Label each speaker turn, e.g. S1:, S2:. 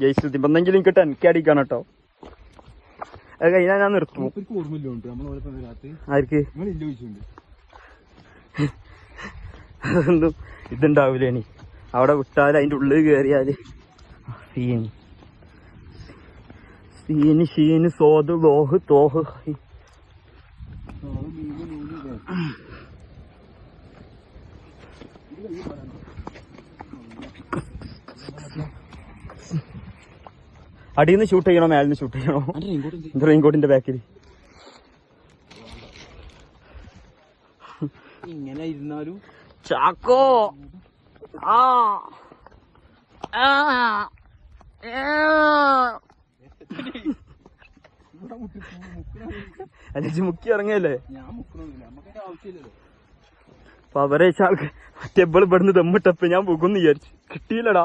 S1: ജയിച്ചു കിട്ടാൻ എനിക്ക് ടെൻക്ക് അടിക്കണം കേട്ടോ. അത് കഴിഞ്ഞാൽ ഞാൻ നിർത്തും. ആർക്ക്? അതൊന്നും ഇതുണ്ടാവൂല ഇനി. അവിടെ വിട്ടാൽ അതിന്റെ ഉള്ളിൽ കയറിയാൽ സീന് സീന് ഷീന് സോത് ലോഹ് തോഹ്. അടിയിൽ ഷൂട്ട് ചെയ്യണോ മേലിൽ നിന്ന് ഷൂട്ട് ചെയ്യണോ റെയിൻകോട്ടിന്റെ ബാക്കിൽ
S2: ഇങ്ങനെ ഇരുന്നാലും.
S1: ചാക്കോ. ആ. മുക്കി ഇറങ്ങിയല്ലേ? അപ്പൊ അവരെ ആൾക്ക് ടെബിൾ ഇവിടുന്ന് ദമ്മിട്ടപ്പോ ഞാൻ പോകുന്നു വിചാരിച്ചു. കിട്ടിയില്ലടാ.